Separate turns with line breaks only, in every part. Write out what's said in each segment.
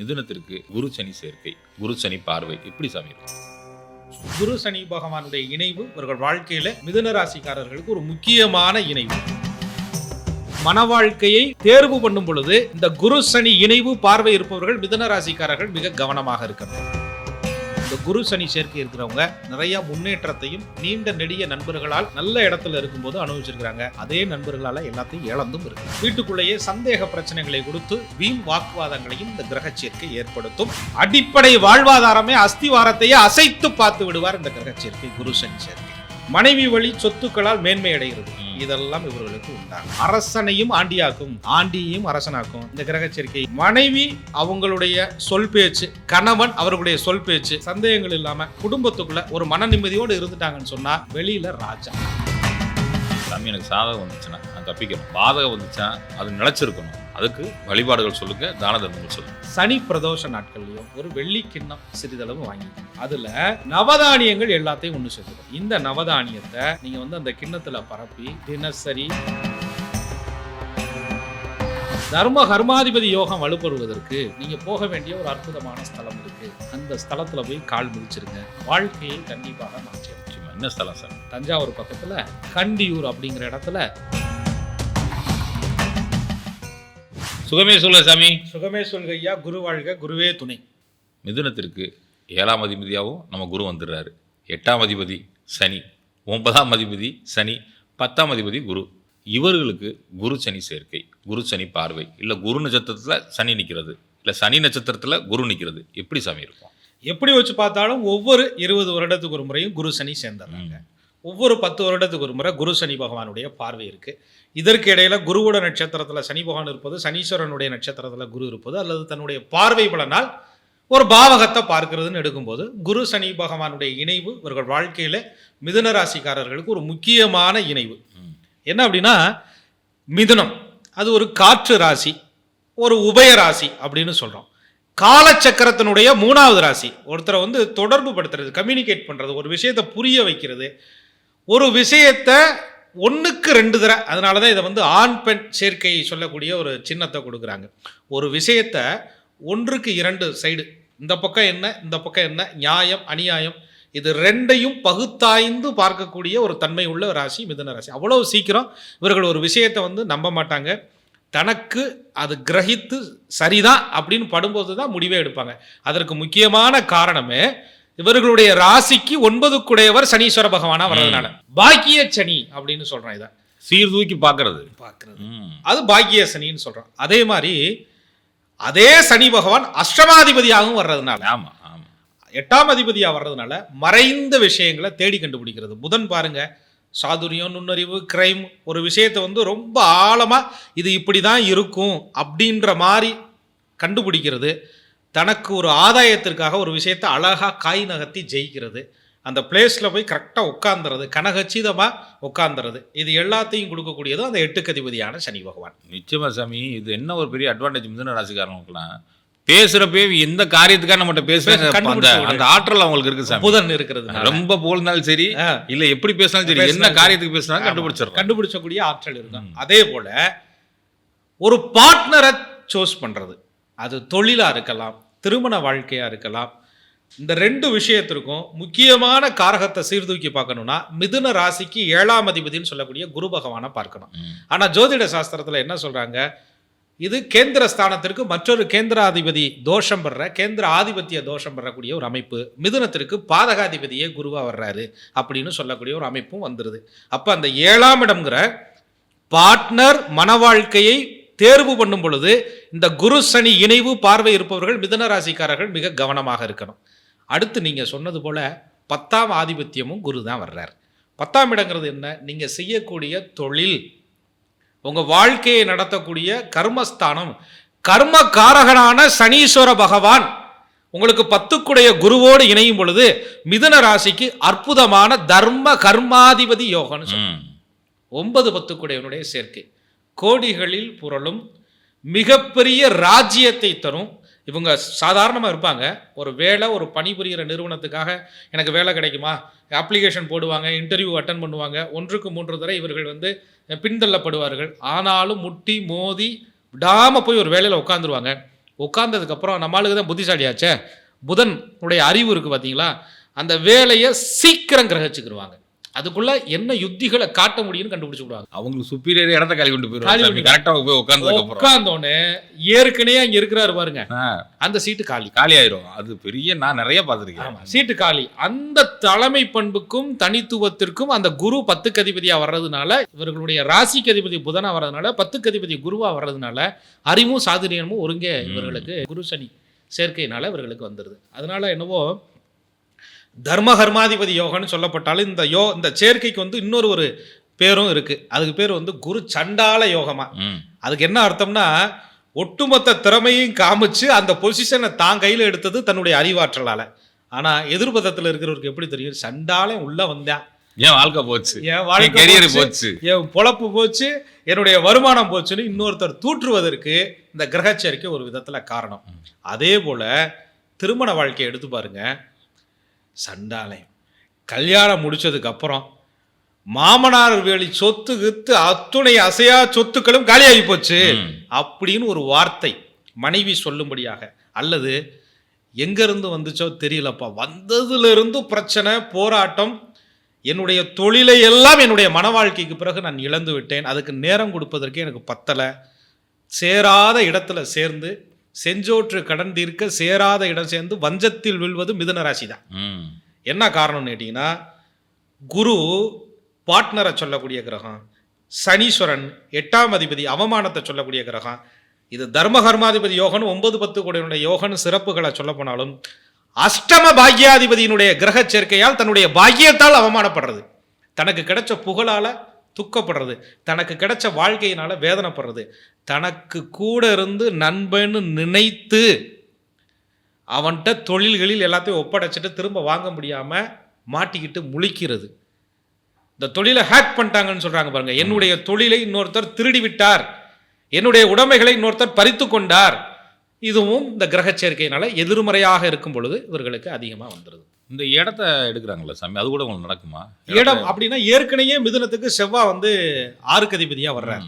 மிதுனத்திற்கு குரு சனி சேர்க்கை குரு சனி பார்வை. இப்படி சாமி இருக்கும்.
குரு சனி பகவானுடைய இணைவு இவர்கள் வாழ்க்கையில மிதுன ராசிக்காரர்களுக்கு ஒரு முக்கியமான இணைவு. மன வாழ்க்கையை தேர்வு பண்ணும் பொழுது இந்த குரு சனி இணைவு பார்வை இருப்பவர்கள் மிதுன ராசிக்காரர்கள் மிக கவனமாக இருக்கிறது இந்த குரு சனி சேர்க்கை இருக்கிறவங்க நிறைய முன்னேற்றத்தையும் நீண்ட நெடிய நண்பர்களால் நல்ல இடத்துல இருக்கும்போது அனுபவிச்சிருக்கிறாங்க. அதே நண்பர்களால எல்லாத்தையும் இழந்தும் இருக்கு. வீட்டுக்குள்ளேயே சந்தேக பிரச்சனைகளை கொடுத்து வீண் வாக்குவாதங்களையும் இந்த கிரக சேர்க்கை ஏற்படுத்தும். அடிப்படை வாழ்வாதாரமே அஸ்திவாரத்தையே அசைத்து பார்த்து விடுவார் இந்த கிரக சேர்க்கை குரு சனி சேர்க்கை. மனைவி வழி சொத்துக்களால் மேன்மை அடைகிறது இதெல்லாம் இவர்களுக்கு உண்டாகும். அரசனையும் ஆண்டியாக்கும். ஆண்டியையும் அரசனாக்கும். இந்த கிரக சேர்க்கை. மனைவி அவங்களுடைய சொல் பேச்சு கணவன் அவர்களுடைய சொல் பேச்சு சந்தேகங்கள் இல்லாம குடும்பத்துக்குள்ள ஒரு மன நிம்மதியோடு இருந்துட்டாங்கன்னு சொன்னா வெளியில ராஜா.
சாமி எனக்கு சாதகம் வந்துச்சுன்னா நான் தப்பிக்கணும். பாதகம் வந்துச்சுன்னா அது நிலைச்சிருக்கணும். அதுக்கு வழிபாடுகள் சொல்லுங்க தான தர்மங்கள் சொல்லுங்க.
சனி பிரதோஷ நாட்கள்லயும் ஒரு வெள்ளி கிண்ணம் சிறிதளவு வாங்கி அதுல நவதானியங்கள் எல்லாத்தையும் ஒண்ணு சேர்த்துக்கணும் இந்த நவதானியத்தை நீங்க வந்து அந்த கிண்ணத்துல பரப்பி தினசரி தர்ம கர்மாதிபதி யோகம் வலுப்பெறுவதற்கு நீங்க போக வேண்டிய ஒரு அற்புதமான ஸ்தலம் இருக்கு. அந்த ஸ்தலத்துல போய் கால் மிதிச்சிருங்க வாழ்க்கையை கண்டிப்பாக மாற்றி
என்ன ஸ்தலம் சார்?
தஞ்சாவூர் பக்கத்துல கண்டியூர் அப்படிங்கிற இடத்துல
சுகமே சொல்ல சாமி.
சுகமே சொல்கையா குரு வாழ்க குருவே துணை.
மிதுனத்திற்கு ஏழாம் அதிபதியாகவும் நம்ம குரு வந்துடுறாரு. எட்டாம் அதிபதி சனி ஒன்பதாம் அதிபதி சனி பத்தாம் அதிபதி குரு. இவர்களுக்கு குரு சனி சேர்க்கை குரு சனி பார்வை. இல்லை குரு நட்சத்திரத்தில் சனி நிற்கிறது இல்லை சனி நட்சத்திரத்தில் குரு நிற்கிறது எப்படி சாமி இருக்கும்?
எப்படி வச்சு பார்த்தாலும் ஒவ்வொரு இருபது வருடத்துக்கு ஒரு முறையும் குரு சனி சேர்ந்துடுறாங்க. ஒவ்வொரு பத்து வருடத்துக்கு ஒரு முறை குரு சனி பகவானுடைய பார்வை இருக்கு. இதற்கு இடையில குருவோட நட்சத்திரத்துல சனி பகவான் இருப்பது சனீஸ்வரனுடைய நட்சத்திரத்துல குரு இருப்பது அல்லது தன்னுடைய பார்வை பலனால் ஒரு பாவகத்தை பார்க்கிறதுன்னு எடுக்கும்போது குரு சனி பகவானுடைய இணைவு இவர்கள் வாழ்க்கையில மிதுன ராசிக்காரர்களுக்கு ஒரு முக்கியமான இணைவு. என்ன அப்படின்னா மிதுனம். அது ஒரு காற்று ராசி ஒரு உபய ராசி அப்படின்னு சொல்றோம். காலச்சக்கரத்தினுடைய மூணாவது ராசி ஒருத்தரை வந்து தொடர்பு படுத்துறது கம்யூனிகேட் பண்றது ஒரு விஷயத்தை புரிய வைக்கிறது ஒரு விஷயத்தை ஒன்றுக்கு ரெண்டு தர அதனால தான் இதை வந்து ஆண் பெண் சேர்க்கை சொல்லக்கூடிய ஒரு சின்னத்தை கொடுக்குறாங்க. ஒரு விஷயத்தை ஒன்றுக்கு இரண்டு சைடு இந்த பக்கம் என்ன இந்த பக்கம் என்ன நியாயம் அநியாயம் இது ரெண்டையும் பகுத்தாய்ந்து பார்க்கக்கூடிய ஒரு தன்மை உள்ள ராசி மிதுன ராசி. அவ்வளோ சீக்கிரம் இவர்கள் ஒரு விஷயத்தை வந்து நம்ப மாட்டாங்க. தனக்கு அது கிரகித்து சரிதான் அப்படின்னு படும்போது தான் முடிவே எடுப்பாங்க. அதற்கு முக்கியமான காரணமே இவர்களுடைய ராசிக்கு ஒன்பதுக்குடையவர் சனீஸ்வர பகவானா வர்றதுனால. பாக்கிய சனி அப்படின்னு சொல்றேன் இதை.
சீர்தூக்கி பார்க்கறது.
பார்க்கறது. அது பாக்கிய சனின்னு சொல்றோம். அதே மாதிரி அதே சனி பகவான் அஷ்டமாதிபதியாகவும் வர்றதுனால.
ஆமாம் ஆமாம்
எட்டாம் அதிபதியா வர்றதுனால மறைந்த விஷயங்களை தேடி கண்டுபிடிக்கிறது. புதன் பாருங்க சாதுரியம் நுண்ணறிவு கிரைம் ஒரு விஷயத்தை வந்து ரொம்ப ஆழமா இது இப்படி தான் இருக்கும் அப்படின்ற மாதிரி கண்டுபிடிக்கிறது. தனக்கு ஒரு ஆதாயத்திற்காக ஒரு விஷயத்தை அழகா காய் நகர்த்தி ஜெயிக்கிறது. அந்த பிளேஸில் போய் கரெக்டாக உட்காந்துறது கனகச்சிதமாக உட்காந்துறது இது எல்லாத்தையும் கொடுக்கக்கூடியதும் அந்த எட்டுக்கதிபதியான சனி பகவான்.
நிச்சயமா சாமி இது என்ன ஒரு பெரிய அட்வான்டேஜ் மிதுன ராசிக்காரங்களுக்குலாம் பேசுறப்பே எந்த காரியத்துக்காக நம்மகிட்ட பேசுறாங்க அந்த ஆற்றல் அவங்களுக்கு இருக்கு சாமி.
புதன் இருக்கிறது
ரொம்ப போல்னாலும் சரி இல்ல எப்படி பேசினாலும் சரி என்ன காரியத்துக்கு பேசினாலும்
ஆமா.
கண்டுபிடிச்சிடலாம்
கண்டுபிடிச்சக்கூடிய ஆற்றல் இருக்கும். அதே போல ஒரு பார்ட்னரை சூஸ் பண்றது. அது தொழிலா இருக்கலாம் திருமண வாழ்க்கையா இருக்கலாம். இந்த ரெண்டு விஷயத்திற்கும் முக்கியமான காரகத்தை சீர்தூக்கி பார்க்கணும்னா மிதுன ராசிக்கு ஏழாம் அதிபதின்னு சொல்லக்கூடிய குரு பகவானை பார்க்கணும்.
ம்.
ஆனா ஜோதிட சாஸ்திரத்துல என்ன சொல்றாங்க? இது கேந்திர ஸ்தானத்திற்கு மற்றொரு கேந்திராதிபதி தோஷம் பெற கேந்திர ஆதிபத்திய தோஷம் பெறக்கூடிய ஒரு அமைப்பு. மிதுனத்திற்கு பாதகாதிபதியே குருவா வர்றாரு அப்படின்னு சொல்லக்கூடிய ஒரு அமைப்பும் வந்துருது. அப்ப அந்த ஏழாம் இடம்ங்கிற பார்ட்னர் மன வாழ்க்கையை தேர்வு பண்ணும் பொழுது இந்த குரு சனி இணைவு பார்வை இருப்பவர்கள் மிதுன ராசிக்காரர்கள் மிக கவனமாக இருக்கணும். அடுத்து நீங்க சொன்னது போல பத்தாம் ஆதிபத்தியமும் குரு தான் வர்றார். பத்தாம் இடங்கிறது என்ன? நீங்க செய்யக்கூடிய தொழில் உங்க வாழ்க்கையை நடத்தக்கூடிய கர்மஸ்தானம் கர்ம காரகனான சனீஸ்வர பகவான் உங்களுக்கு பத்துக்குடைய குருவோடு இணையும் பொழுது மிதுன ராசிக்கு அற்புதமான தர்ம கர்மாதிபதி யோகம்னு. ஒன்பது பத்துக்குடையவனுடைய சேர்க்கை. கோடிகளில் புரளும் மிகப்பெரிய ராஜ்யத்தை தரும். இவங்க சாதாரணமாக இருப்பாங்க. ஒரு வேலை ஒரு பணிபுரிகிற நிறுவனத்துக்காக எனக்கு வேலை கிடைக்குமா? அப்ளிகேஷன் போடுவாங்க இன்டர்வியூ அட்டன் பண்ணுவாங்க. ஒன்றுக்கு மூன்று தடவை இவர்கள் வந்து பின்தள்ளப்படுவார்கள். ஆனாலும் முட்டி மோதி விடாமல் போய் ஒரு வேலையில் உட்காந்துருவாங்க உட்காந்ததுக்கப்புறம் நம்மளுக்கு நம்ம ஆளுக்கு தான் புத்திசாலியாச்சே? புதன் உடைய அறிவு இருக்குது பார்த்தீங்களா அந்த வேலையை சீக்கிரம் கிரகிச்சுக்கிடுவாங்க அதுக்குள்ள என்ன யுத்திகளை காட்ட முடியும்னு கண்டுபிடிச்சு விடுவாங்க.
அவங்களுக்கு சுப்பீரியர் இடத்த காலி கொண்டு போயிருவாங்க
கொண்டு
கரெக்டா போய் உட்கார்ந்ததுக்கு அப்புறம்.
உட்கார்ந்தோடனே ஏற்கனவே அங்க இருக்கிறாரு பாருங்க. அந்த சீட்டு காலி.
காலி ஆயிரும். அது பெரிய நான் நிறைய பார்த்திருக்கேன்.
சீட்டு காலி. அந்த தலைமை பண்புக்கும் தனித்துவத்திற்கும் அந்த குரு பத்துக்கு அதிபதியா வர்றதுனால இவர்களுடைய ராசிக்கு அதிபதி புதனா வர்றதுனால பத்துக்கு அதிபதி குருவா வர்றதுனால அறிவும் சாதுரியமும் ஒருங்கே இவர்களுக்கு குரு சனி சேர்க்கையினால இவர்களுக்கு வந்துடுது அதனால என்னவோ தர்ம கர்மாதிபதி யோகம்னு சொல்லப்பட்டாலும் இந்த யோ இந்த சேர்க்கைக்கு வந்து இன்னொரு ஒரு பேரும் இருக்கு. அதுக்கு பேர் வந்து குரு சண்டால யோகமா. அதுக்கு என்ன அர்த்தம்னா ஒட்டுமொத்த திறமையும் காமிச்சு அந்த பொசிஷனை தான் கையில் எடுத்தது தன்னுடைய அறிவாற்றலால. ஆனா எதிர்பதத்தில் இருக்கிறவருக்கு எப்படி தெரியும்? சண்டாலே உள்ள வந்தேன்.
ஏன் வாழ்க்கை போச்சு?
என்
என்
வாழ்க்கை போச்சு, என் பொழப்பு போச்சு. என்னுடைய வருமானம் போச்சுன்னு இன்னொருத்தர் தூற்றுவதற்கு இந்த கிரகச்சேர்க்கை ஒரு விதத்துல காரணம். அதே போல திருமண வாழ்க்கையை எடுத்து பாருங்க. சண்டாலயம் கல்யாணம் முடிச்சதுக்கு அப்புறம் மாமனார் வேலி சொத்து கித்து அத்துணை அசையா சொத்துக்களும் காலியாகி போச்சு. அப்படின்னு ஒரு வார்த்தை மனைவி சொல்லும்படியாக. அல்லது எங்கேருந்து வந்துச்சோ தெரியலப்பா. வந்ததுலேருந்து பிரச்சனை போராட்டம் என்னுடைய தொழிலை எல்லாம் என்னுடைய மன வாழ்க்கைக்கு பிறகு நான் இழந்து விட்டேன். அதுக்கு நேரம் கொடுப்பதற்கு எனக்கு பத்தலை. சேராத இடத்துல சேர்ந்து செஞ்சோற்று கடன் தீர்க்க சேராத இடம் சேர்ந்து வஞ்சத்தில் விழுவது மிதுன ராசி தான். என்ன காரணம்னு கேட்டிங்கன்னா குரு பார்ட்னரை சொல்லக்கூடிய கிரகம் சனீஸ்வரன் எட்டாம் அதிபதி அவமானத்தை சொல்லக்கூடிய கிரகம் இது தர்ம கர்மாதிபதி யோகன் ஒன்பது பத்து கூடையினுடைய யோகன் சிறப்புகளை சொல்ல போனாலும் அஷ்டம பாக்யாதிபதியினுடைய கிரக சேர்க்கையால் தன்னுடைய பாக்கியத்தால் அவமானப்படுறது தனக்கு கிடைச்ச புகழால துக்கப்படுறது. தனக்கு கிடைச்ச வாழ்க்கையினால வேதனைப்படுறது. தனக்கு கூட இருந்து நண்பன்னு நினைத்து அவன்கிட்ட தொழில்களில் எல்லாத்தையும் ஒப்படைச்சிட்டு திரும்ப வாங்க முடியாமல் மாட்டிக்கிட்டு முழிக்கிறது. இந்த தொழிலை ஹேக் பண்ணிட்டாங்கன்னு சொல்கிறாங்க பாருங்கள் என்னுடைய தொழிலை இன்னொருத்தர் திருடி விட்டார் என்னுடைய உடைமைகளை இன்னொருத்தர் பறித்து கொண்டார். இதுவும் இந்த கிரக சேர்க்கையினால் எதிர்மறையாக இருக்கும் பொழுது இவர்களுக்கு அதிகமாக வந்துடுது
இந்த இடத்த எடுக்கிறாங்கல்ல சாமி அது கூட உங்களுக்கு நடக்குமா?
இடம் அப்படின்னா ஏற்கனவே மிதுனத்துக்கு செவ்வாய் வந்து ஆறுக்கு அதிபதியா வர்றார்.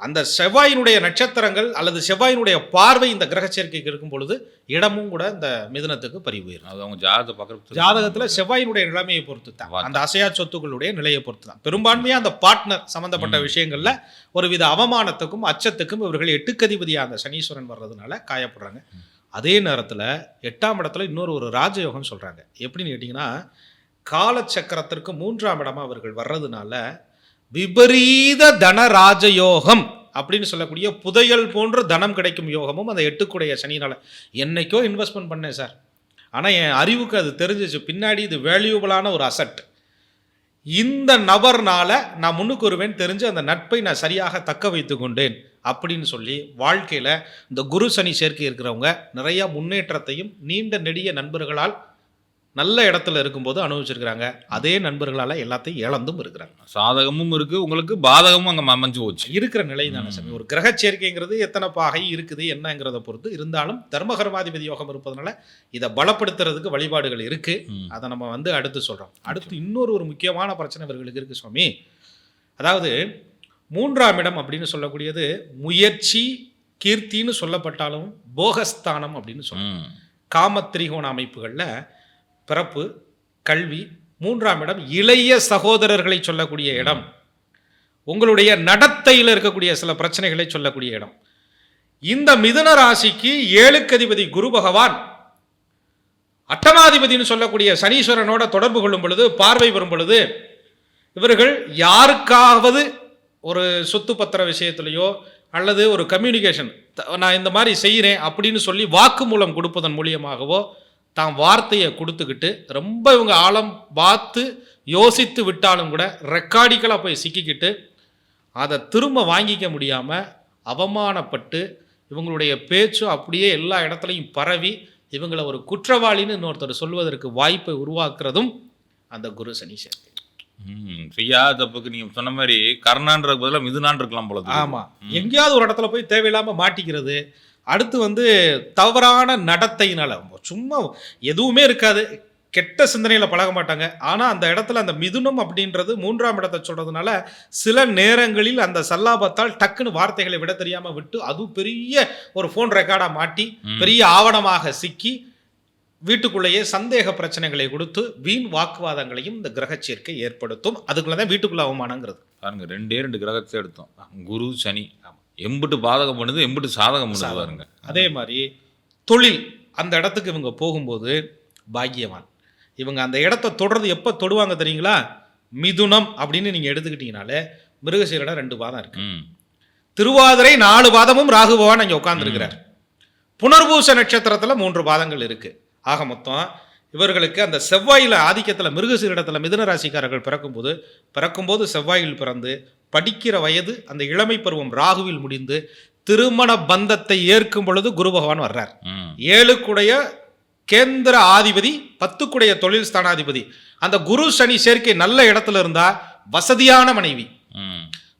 அந்த செவ்வாயினுடைய நட்சத்திரங்கள் அல்லது செவ்வாயினுடைய பார்வை இந்த கிரக சேர்க்கைக்கு இருக்கும் பொழுது இடமும் கூட இந்த மிதுனத்துக்கு பறிவுயிரும்
அது அவங்க ஜாதகத்தை பார்க்குறது
ஜாதகத்துல செவ்வாயினுடைய நிலைமையை பொறுத்து தான். அந்த அசையா சொத்துக்களுடைய நிலையை பொறுத்து தான் பெரும்பான்மையா அந்த பார்ட்னர் சம்பந்தப்பட்ட விஷயங்கள்ல ஒருவித அவமானத்துக்கும் அச்சத்துக்கும் இவர்கள் எட்டுக்கதிபதியா அந்த சனீஸ்வரன் வர்றதுனால காயப்படுறாங்க. அதே நேரத்தில் எட்டாம் இடத்துல இன்னொரு ஒரு ராஜயோகம் சொல்கிறாங்க எப்படின்னு கேட்டிங்கன்னா காலச்சக்கரத்திற்கு மூன்றாம் இடமா அவர்கள் வர்றதுனால விபரீத தன ராஜயோகம் அப்படின்னு சொல்லக்கூடிய புதையல் போன்ற தனம் கிடைக்கும் யோகமும் அந்த எட்டுக்குடைய சனினால் என்னைக்கோ இன்வெஸ்ட்மெண்ட் பண்ணேன் சார். ஆனால் என் அறிவுக்கு அது தெரிஞ்சிச்சு. பின்னாடி இது வேல்யூபிளான ஒரு அசட் இந்த நபர்னால நான் முன்னுக்கு வருவேன் தெரிஞ்சு அந்த நட்பை நான் சரியாக தக்க வைத்து கொண்டேன் அப்படின்னு சொல்லி வாழ்க்கையில் இந்த குரு சனி சேர்க்கை இருக்கிறவங்க நிறையா முன்னேற்றத்தையும் நீண்ட நெடிய நண்பர்களால் நல்ல இடத்துல இருக்கும்போது அனுபவிச்சிருக்கிறாங்க. அதே நண்பர்களால் எல்லாத்தையும் இழந்தும் இருக்கிறாங்க.
சாதகமும் இருக்கு உங்களுக்கு பாதகமும் அங்க அமைஞ்சு போச்சு.
இருக்கிற நிலை தானே சாமி. ஒரு கிரக சேர்க்கைங்கிறது எத்தனை பாகை இருக்குது என்னங்கிறத பொறுத்து இருந்தாலும் தர்மகர்மாதிபதி யோகம் இருப்பதனால இதை பலப்படுத்துறதுக்கு வழிபாடுகள் இருக்கு.
ம்.
அதை நம்ம வந்து அடுத்து சொல்றோம். அடுத்து இன்னொரு ஒரு முக்கியமான பிரச்சனை இவர்களுக்கு இருக்கு சுவாமி. அதாவது மூன்றாம் இடம் அப்படின்னு சொல்லக்கூடியது முயற்சி கீர்த்தின்னு சொல்லப்பட்டாலும் போகஸ்தானம் அப்படின்னு சொல்லுவோம்
ம்.
காமத்திரிகோண அமைப்புகளில் பிறப்பு கல்வி மூன்றாம் இடம் இளைய சகோதரர்களை சொல்லக்கூடிய இடம். உங்களுடைய நடத்தையில் இருக்கக்கூடிய சில பிரச்சனைகளை சொல்லக்கூடிய இடம். இந்த மிதுன ராசிக்கு ஏழுக்கதிபதி குரு பகவான். அட்டமாதிபதினு சொல்லக்கூடிய சனீஸ்வரனோட தொடர்பு கொள்ளும் பொழுது பார்வை வரும் பொழுது இவர்கள் யாருக்காவது ஒரு சொத்து பத்திர விஷயத்திலையோ அல்லது ஒரு கம்யூனிகேஷன் நான் இந்த மாதிரி செய்கிறேன் அப்படின்னு சொல்லி வாக்குமூலம் கொடுப்பதன் மூலியமாகவோ தான் வார்த்தையை கொடுத்துக்கிட்டு ரொம்ப இவங்க ஆழம் பார்த்து யோசித்து விட்டாலும் கூட ரெக்கார்டிக்கலாக போய் சிக்கிக்கிட்டு அதை திரும்ப வாங்கிக்க முடியாமல் அவமானப்பட்டு இவங்களுடைய பேச்சும் அப்படியே எல்லா இடத்துலையும் பரவி இவங்களை ஒரு குற்றவாளின்னு இன்னொருத்தர் சொல்வதற்கு வாய்ப்பை உருவாக்குறதும் அந்த குரு சனி சேர்க்கை
ம். செய்யாத தப்புக்கு நீங்க சொன்ன மாதிரி கர்ணான்றதுக்கு பதிலா மிதுனான் இருக்கலாம் போல தெரியுது.
ஆமா எங்கேயாவது ஒரு இடத்துல போய் தேவையில்லாம மாட்டிக்கிறது அடுத்து வந்து தவறான நடத்தையினால. சும்மா எதுவுமே இருக்காது. கெட்ட சிந்தனையில பழக மாட்டாங்க. ஆனா அந்த இடத்துல அந்த மிதுனம் அப்படின்றது மூன்றாம் இடத்தை சொல்றதுனால சில நேரங்களில் அந்த சல்லாபத்தால் டக்குன்னு வார்த்தைகளை விட தெரியாம விட்டு அது பெரிய ஒரு ஃபோன் ரெக்கார்டா மாட்டி. பெரிய ஆவணமாக சிக்கி வீட்டுக்குள்ளேயே சந்தேக பிரச்சனைகளை கொடுத்து வீண் வாக்குவாதங்களையும் இந்த கிரக சேர்க்கை ஏற்படுத்தும். அதுக்குள்ளதான் வீட்டுக்குள்ள அவமானங்கிறது.
பாருங்க ரெண்டே ரெண்டு கிரகத்தை எடுத்தோம். குரு சனி. எம்பிட்டு பாதகம் பண்ணுது எம்பிட்டு சாதகம் பண்ணுது பாருங்க.
அதே மாதிரி தொழில் அந்த இடத்துக்கு இவங்க போகும்போது பாக்கியவான். இவங்க அந்த இடத்த தொடர்ந்து எப்போ தொடுவாங்க தெரியுங்களா? மிதுனம் அப்படின்னு நீங்கள் எடுத்துக்கிட்டீங்கனாலே மிருகசீரிடம் ரெண்டு பாதம் இருக்கு. திருவாதிரை நாலு பாதமும் ராகு பகவான் அங்கே உட்கார்ந்துருக்கிறார். புனர்பூச நட்சத்திரத்தில் மூன்று பாதங்கள் இருக்கு. ஆக மொத்தம் இவர்களுக்கு அந்த செவ்வாயில் ஆதிக்கத்தில் மிருகசீரிடத்தில் மிதுன ராசிக்காரர்கள் பிறக்கும்போது பிறக்கும்போது செவ்வாயில் பிறந்து படிக்கிற வயது அந்த இளமை பருவம் ராகுவில் முடிந்து திருமண பந்தத்தை ஏற்கும் பொழுது குரு பகவான் வர்றார். ஏழுக்குடைய கேந்திர ஆதிபதி பத்துக்குடைய தொழில் ஸ்தானாதிபதி. அந்த குரு சனி சேர்க்கை நல்ல இடத்துல இருந்தா வசதியான மனைவி.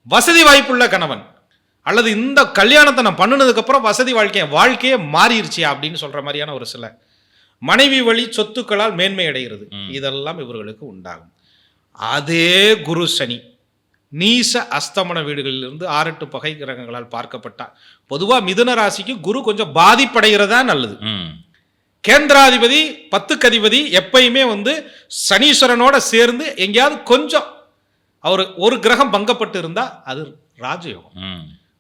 வசதி வாய்ப்புள்ள கணவன். அல்லது இந்த கல்யாணத்தை நான் பண்ணினதுக்கு அப்புறம் வசதி வாழ்க்கை வாழ்க்கையே மாறிடுச்சு அப்படின்னு சொல்ற மாதிரியான ஒரு சில மனைவி வழி சொத்துக்களால் மேன்மை அடைகிறது. இதெல்லாம் இவர்களுக்கு உண்டாகும். அதே குரு சனி நீச அஸ்தமன வீடுகளிலிருந்து ஆறெட்டு பகை கிரகங்களால் பார்க்கப்பட்டார். பொதுவாக மிதுன ராசிக்கு குரு கொஞ்சம் பாதிப்படைகிறதா நல்லது. கேந்திராதிபதி பத்துக்கு அதிபதி எப்பயுமே வந்து சனீஸ்வரனோட சேர்ந்து எங்கேயாவது கொஞ்சம் அவர் ஒரு கிரகம் பங்கப்பட்டு இருந்தா அது ராஜயோகம்.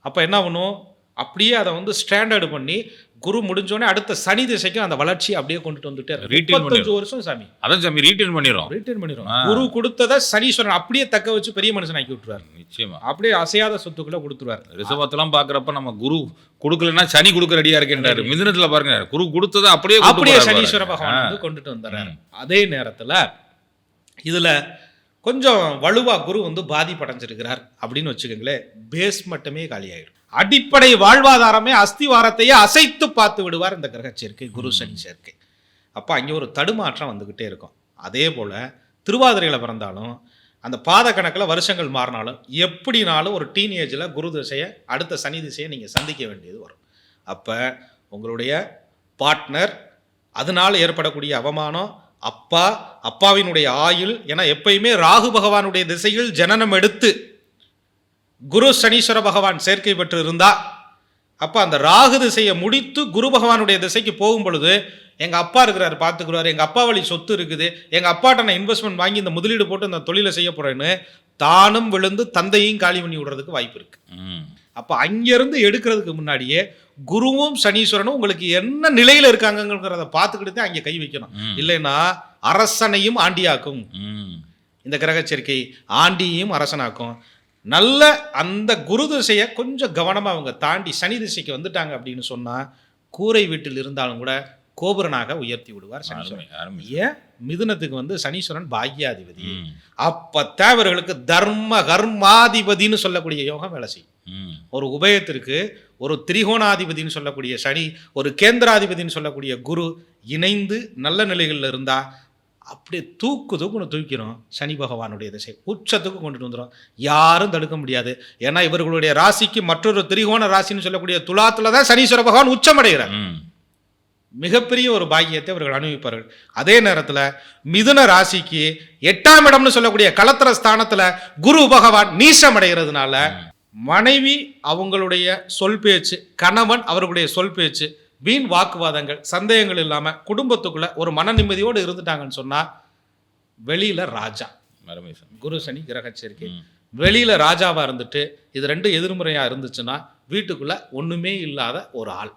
அப்போ என்ன பண்ணும் அப்படியே அதை வந்து ஸ்டாண்டர்டு பண்ணி குரு முடிஞ்சோடனே அடுத்த சனி திசைக்கும் அந்த வளர்ச்சி அப்படியே கொண்டுட்டு வந்துட்டே முப்பத்தஞ்சு வருஷம் சாமி.
அதான் சாமி ரீட்டைன் பண்ணிடும்
ரிட்டர்ன் பண்ணிடும். குரு கொடுத்ததை சனீஸ்வரன் அப்படியே தக்க வச்சு பெரிய மனுஷன் ஆக்கி விட்டுருவார்.
நிச்சயமா.
அப்படியே அசையாத சொத்துக்களை கொடுத்துருவார்.
ரிசவத்தெல்லாம் பாக்குறப்ப நம்ம குரு கொடுக்கலன்னா சனி கொடுக்க ரெடியா இருக்கின்றாரு. மிதுனத்துல பாருங்க குரு கொடுத்ததை அப்படியே
அப்படியே சனீஸ்வர. பகவான் வந்து கொண்டுட்டு வந்துடுறாரு. அதே நேரத்துல இதுல கொஞ்சம் வலுவா குரு வந்து பாதிப்படைஞ்சிருக்கிறார் அப்படின்னு வச்சுக்கோங்களேன். பேஸ் மட்டுமே காலியாயிடும் அடிப்படை வாழ்வாதாரமே அஸ்திவாரத்தையே அசைத்து பார்த்து விடுவார் இந்த கிரக சேர்க்கை குரு சனி சேர்க்கை. அப்போ அங்கே ஒரு தடுமாற்றம் வந்துக்கிட்டே இருக்கும். அதே போல் திருவாதிரையில் பிறந்தாலும் அந்த பாத கணக்கில் வருஷங்கள் மாறினாலும் எப்படினாலும் ஒரு டீனேஜில் குரு திசையை அடுத்த சனி திசையை நீங்கள் சந்திக்க வேண்டியது வரும். அப்போ உங்களுடைய பார்ட்னர் அதனால் ஏற்படக்கூடிய அவமானம் அப்பா அப்பாவினுடைய ஆயுள் ஏன்னா எப்பயுமே ராகு பகவானுடைய திசையில் ஜனனம் எடுத்து குரு சனீஸ்வர பகவான் சேர்க்கை பெற்று இருந்தா அப்போ அந்த ராகு திசையை முடித்து குரு பகவானுடைய திசைக்கு போகும் பொழுது எங்கள் அப்பா இருக்கிறாரு பார்த்துக்கிறாரு எங்கள் அப்பா வழி சொத்து இருக்குது. எங்கள் அப்பாட்ட நான் இன்வெஸ்ட்மெண்ட் வாங்கி இந்த முதலீடு போட்டு இந்த தொழிலை செய்ய போகிறேன்னு தானும் விழுந்து தந்தையும் காலி பண்ணி விடுறதுக்கு வாய்ப்பு இருக்கு.
ம்.
அப்போ அங்கேருந்து எடுக்கிறதுக்கு முன்னாடியே குருவும் சனீஸ்வரனும் உங்களுக்கு என்ன நிலையில் இருக்காங்கங்கிறத பார்த்துக்கிட்டு தான் அங்கே கை வைக்கணும். இல்லைன்னா அரசனையும் ஆண்டியாக்கும். இந்த கிரக சேர்க்கை ஆண்டியையும் அரசனாக்கும். நல்ல அந்த குரு திசையை கொஞ்சம் கவனமாக அவங்க தாண்டி சனி திசைக்கு வந்துட்டாங்க அப்படின்னு சொன்னால் கூரை வீட்டில் இருந்தாலும் கூட கோபுரனாக உயர்த்தி விடுவார் சனீஸ்வரன். ஏன்? மிதுனத்துக்கு வந்து சனீஸ்வரன் பாக்யாதிபதி
ம்.
அப்பத்தான் இவர்களுக்கு தர்ம கர்மாதிபதின்னு சொல்லக்கூடிய யோகம் வேலை செய்யும். ஒரு உபயத்திற்கு ஒரு திரிகோணாதிபதின்னு சொல்லக்கூடிய சனி ஒரு கேந்திராதிபதின்னு சொல்லக்கூடிய குரு இணைந்து நல்ல நிலைகளில் இருந்தா அப்படியே தூக்கு தூக்குன்னு தூக்கிறோம் சனி பகவானுடைய திசை. உச்சத்துக்கு கொண்டுட்டு வந்துடும் யாரும் தடுக்க முடியாது. ஏன்னா இவர்களுடைய ராசிக்கு மற்றொரு திரிகோண ராசின்னு சொல்லக்கூடிய துலாத்துல தான் சனீஸ்வர பகவான் உச்சமடைகிறார். மிகப்பெரிய ஒரு பாக்கியத்தை இவர்கள் அனுபவிப்பார்கள். அதே நேரத்தில் மிதுன ராசிக்கு எட்டாம் இடம்னு சொல்லக்கூடிய களத்திர ஸ்தானத்துல குரு பகவான் நீசம் அடைகிறதுனால மனைவி அவங்களுடைய சொல் பேச்சு கணவன் அவர்களுடைய சொல் பேச்சு வீண் வாக்குவாதங்கள் சந்தேகங்கள் இல்லாம குடும்பத்துக்குள்ள ஒரு மன நிம்மதியோடு இருந்துட்டாங்கன்னு சொன்னா வெளியில ராஜா. குரு சனி கிரக சேர்க்கை
ம்.
வெளியில ராஜாவா இருந்துட்டு இது ரெண்டு எதிர்மறையா இருந்துச்சுன்னா வீட்டுக்குள்ள ஒண்ணுமே இல்லாத ஒரு ஆள்.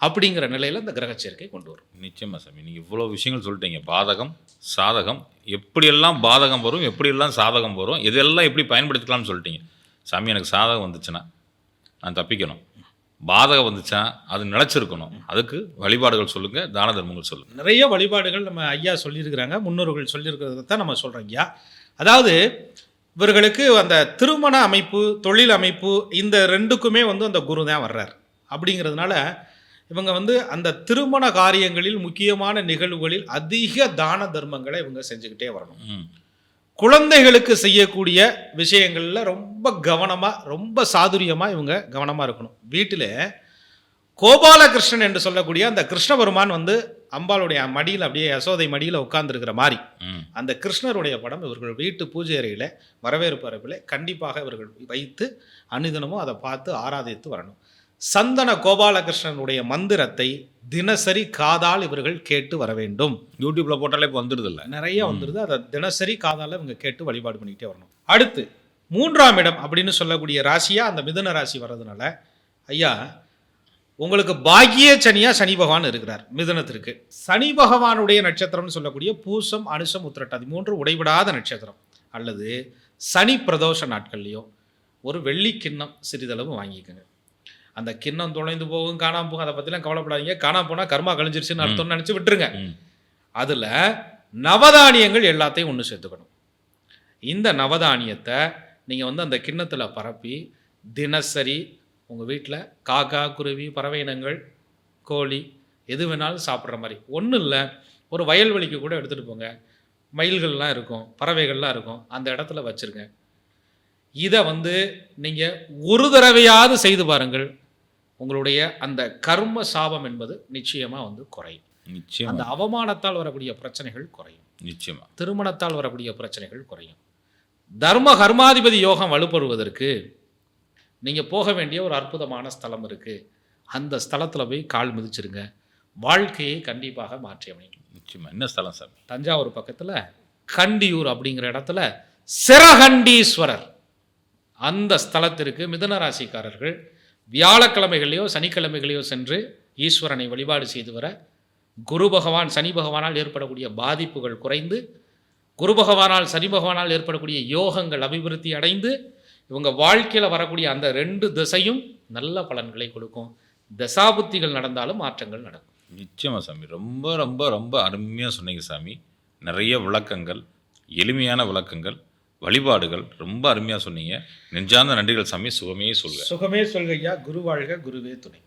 அப்படிங்கிற நிலையில இந்த கிரக சேர்க்கை கொண்டு வரும்.
நிச்சயமா சாமி நீங்கள் இவ்வளோ விஷயங்கள் சொல்லிட்டீங்க. பாதகம் சாதகம் எப்படியெல்லாம் பாதகம் வரும் எப்படியெல்லாம் சாதகம் வரும் இதெல்லாம் எப்படி பயன்படுத்திக்கலாம்னு சொல்லிட்டீங்க. சாமி எனக்கு சாதகம் வந்துச்சுன்னா நான் தப்பிக்கணும். பாதகம் வந்துச்சா? அது நிலச்சிருக்கணும். அதுக்கு வழிபாடுகள் சொல்லுங்கள் தான தர்மங்கள் சொல்லுங்கள்
நிறைய வழிபாடுகள் நம்ம ஐயா சொல்லியிருக்கிறாங்க முன்னோர்கள் சொல்லியிருக்கிறத தான் நம்ம சொல்கிறோம் ஐயா. அதாவது இவர்களுக்கு அந்த திருமண அமைப்பு தொழில் அமைப்பு இந்த ரெண்டுக்குமே வந்து அந்த குரு தான் வர்றார். அப்படிங்கிறதுனால இவங்க வந்து அந்த திருமண காரியங்களில் முக்கியமான நிகழ்வுகளில் அதிக தான தர்மங்களை இவங்க செஞ்சுக்கிட்டே வரணும். குழந்தைகளுக்கு செய்யக்கூடிய விஷயங்களில் ரொம்ப கவனமாக ரொம்ப சாதுரியமாக இவங்க கவனமாக இருக்கணும். வீட்டில் கோபாலகிருஷ்ணன் என்று சொல்லக்கூடிய அந்த கிருஷ்ண பெருமான் வந்து அம்பாளுடைய மடியில் அப்படியே யசோதை மடியில் உட்கார்ந்துருக்கிற மாதிரி அந்த கிருஷ்ணருடைய படம் இவர்கள் வீட்டு பூஜை அறையில் வரவேற்பு அறையில் கண்டிப்பாக இவர்கள் வைத்து அனுதினமும் அதை பார்த்து ஆராதித்து வரணும். சந்தன கோபாலகிருஷ்ணனுடைய மந்திரத்தை தினசரி காதால் இவர்கள் கேட்டு வர வேண்டும்.
யூடியூப்ல போட்டாலே இப்போ வந்துடுது இல்லை
நிறைய வந்துருது அதை தினசரி காதால இவங்க கேட்டு வழிபாடு பண்ணிக்கிட்டே வரணும். அடுத்து மூன்றாம் இடம் அப்படின்னு சொல்லக்கூடிய ராசியா அந்த மிதுன ராசி வர்றதுனால ஐயா உங்களுக்கு பாக்கிய சனியா சனி பகவான் இருக்கிறார் மிதுனத்திற்கு. சனி பகவானுடைய நட்சத்திரம்னு சொல்லக்கூடிய பூசம் அனுசம் உத்திரட்டாதி மூன்று உடைவிடாத நட்சத்திரம். அல்லது சனி பிரதோஷ நாட்கள்லையோ ஒரு வெள்ளி கிண்ணம் சிறிதளவு வாங்கிக்கோங்க. அந்த கிண்ணம் தொலைந்து போகும் காணாம போகும் அதை பற்றிலாம் கவலைப்படாதீங்க. காணாம போனால் கர்மா கழிஞ்சிருச்சுன்னு அர்த்தம்னு நினச்சி விட்டுருங்க. அதில் நவதானியங்கள் எல்லாத்தையும் ஒன்று சேர்த்துக்கணும். இந்த நவதானியத்தை நீங்கள் வந்து அந்த கிண்ணத்தில் பரப்பி தினசரி உங்கள் வீட்டில் காக்கா குருவி பறவை இனங்கள் கோழி எது வேணாலும் சாப்பிட்ற மாதிரி. ஒன்றும் இல்லை ஒரு வயல்வெளிக்கு கூட எடுத்துகிட்டு போங்க. மயில்கள்லாம் இருக்கும் பறவைகள்லாம் இருக்கும் அந்த இடத்துல வச்சுருங்க. இதை வந்து நீங்கள் ஒரு தடவையாவது செய்து பாருங்கள். உங்களுடைய அந்த கர்ம சாபம் என்பது நிச்சயமாக வந்து குறையும்.
நிச்சயமா.
அந்த அவமானத்தால் வரக்கூடிய பிரச்சனைகள் குறையும்.
நிச்சயமா.
திருமணத்தால் வரக்கூடிய பிரச்சனைகள் குறையும். தர்ம கர்மாதிபதி யோகம் வலுப்பெறுவதற்கு நீங்கள் போக வேண்டிய ஒரு அற்புதமான ஸ்தலம் இருக்குது அந்த ஸ்தலத்தில் போய் கால் மிதிச்சிருங்க. வாழ்க்கையை கண்டிப்பாக மாற்றி அமையும்
நிச்சயமா. என்ன ஸ்தலம் சாமி?
தஞ்சாவூர் பக்கத்தில் கண்டியூர் அப்படிங்கிற இடத்துல சிரகண்டீஸ்வரர். அந்த ஸ்தலத்திற்கு மிதுன ராசிக்காரர்கள் வியாழக்கிழமைகளையோ சனிக்கிழமைகளையோ சென்று ஈஸ்வரனை வழிபாடு செய்து வர குரு பகவான் சனி பகவானால் ஏற்படக்கூடிய பாதிப்புகள் குறைந்து குரு பகவானால் சனி பகவானால் ஏற்படக்கூடிய யோகங்கள் அபிவிருத்தி அடைந்து இவங்க வாழ்க்கையில் வரக்கூடிய அந்த ரெண்டு திசையும் நல்ல பலன்களை கொடுக்கும். தசாபுத்திகள் நடந்தாலும் மாற்றங்கள் நடக்கும்.
நிச்சயமாக சாமி. ரொம்ப ரொம்ப ரொம்ப அருமையாக சொன்னீங்க சாமி. நிறைய விளக்கங்கள் எளிமையான விளக்கங்கள். வழிபாடுகள் ரொம்ப அருமையாக சொன்னீங்க. நெஞ்சார்ந்த நன்றிகள் சாமி. சுகமே சொல்க.
சுகமே சொல்கையா குரு வாழ்க குருவே துணை.